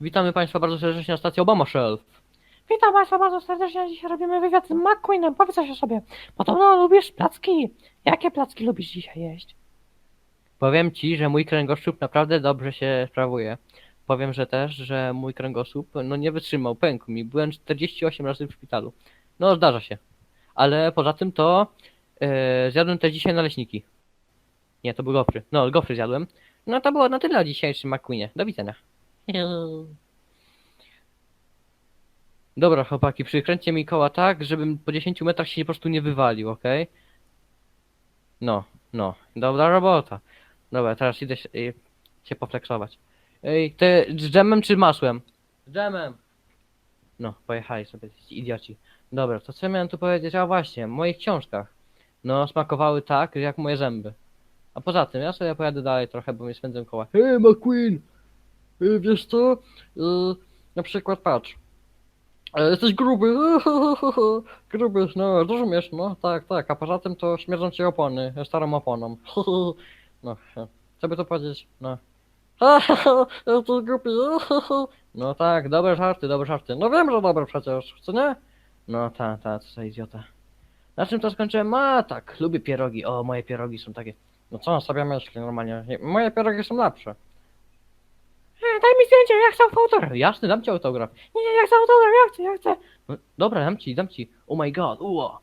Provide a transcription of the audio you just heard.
Witamy Państwa bardzo serdecznie na stacji Obama Shelf. Witam Państwa bardzo serdecznie. Dzisiaj robimy wywiad z McQueenem. Powiedz coś o sobie. Podobno lubisz placki. Jakie placki lubisz dzisiaj jeść? Powiem Ci, że mój kręgosłup naprawdę dobrze się sprawuje. Powiem, że też, że mój kręgosłup no nie wytrzymał, pękł mi. Byłem 48 razy w szpitalu. No zdarza się. Ale poza tym to e, zjadłem też dzisiaj naleśniki. Nie, to były gofry. No, gofry zjadłem. No to było na tyle o dzisiejszym McQueenie. Do widzenia. Dobra chłopaki, przykręćcie mi koła tak, żebym po 10 metrach się po prostu nie wywalił, okej? No, no, dobra robota. Dobra, teraz idę się, y, się poflexować. Ej, te z dżemem czy masłem? Z dżemem. No, pojechali sobie ci idioci. Dobra, to co miałem tu powiedzieć? A właśnie, w moich książkach. No, smakowały tak, jak moje zęby. A poza tym, ja sobie pojadę dalej trochę, bo mi spędzę koła. Hej, McQueen! Y, Wiesz co? Y, Na przykład patrz. E, Jesteś gruby, gruby, no rozumiesz, no tak, tak, a poza tym to śmierdzą ci opony, starą oponą. No, co by to powiedzieć, no. Jesteś gruby, no tak, dobre żarty, dobre żarty. No wiem, że dobre przecież, co nie? No tak, tak, co za idiota. Na czym to skończyłem? A tak, lubię pierogi, o moje pierogi są takie. No co on sobie myśli normalnie, moje pierogi są lepsze. Zdjęcie, ja chcę autograf. Jasny, dam ci autograf. Nie, nie, ja chcę autograf, ja chcę, ja chcę. No, Dobra, dam ci, dam ci. Oh my god, uło.